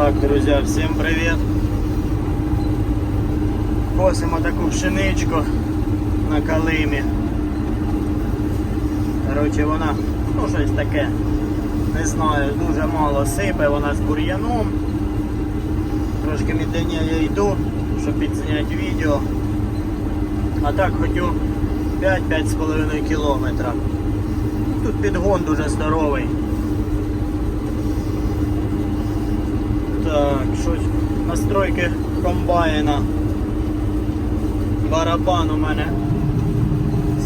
Так, друзі, всім привіт. Косимо таку пшеничку на калимі. Коротше, вона, ну щось таке, не знаю, дуже мало сипе, вона з бур'яном. Трошки мідленніше я йду, щоб підзняти відео. А так хотю 5-5,5 кілометра. Тут підгон дуже здоровий. Так, щось настройки комбайна. Барабан у мене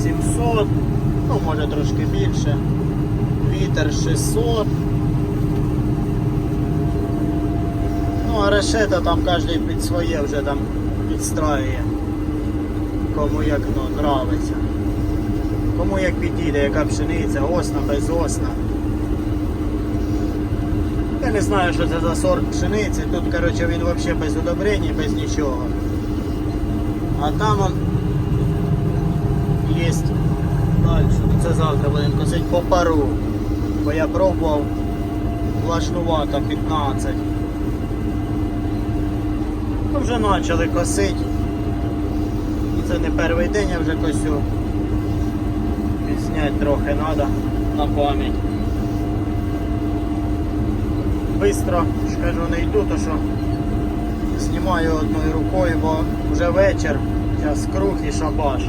700, ну може трошки більше. Вітер 600. Ну, а решета там кожен під своє вже там підстраює. Кому як ну, нравиться. Кому як підійде, яка пшениця, осна, без осна. Я не знаю, що це за сорт пшениці. Тут, коротше, він взагалі без удобрень, без нічого. А там он є далі. Це завтра будемо косити по пару. Бо я пробував влашнувато 15. Ну, вже почали косити. Це не перший день, я вже косю. Підзняти трохи треба на пам'ять. Бистро, ж кажу, не йду, то що знімаю одною рукою, бо вже вечір, зараз круг і шабаш,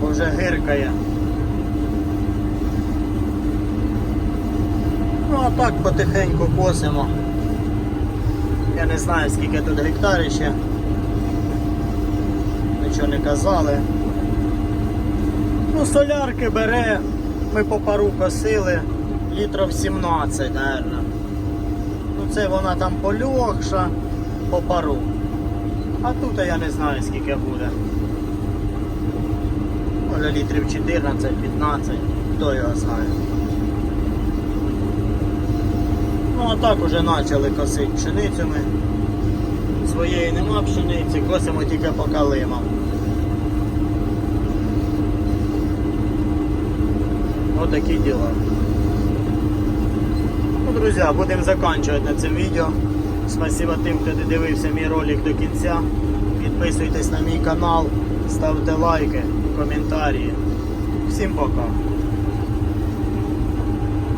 бо вже гиркає. Ну а так потихеньку косимо. Я не знаю скільки тут гектарів ще. Нічого не казали. Ну, солярки бере, ми по пару косили, літрів 17, мабуть. Це вона там полегша по пару. А тут я не знаю скільки буде. Може літрів 14-15, хто його знає. Ну а так уже почали косити пшеницю ми. Своєї нема пшениці, косимо тільки по калимам. Отакі діла. Друзі, будемо закінчувати на цьому відео. Спасибо тим, хто додивився мій ролик до кінця. Підписуйтесь на мій канал, ставте лайки, коментарі. Всім пока.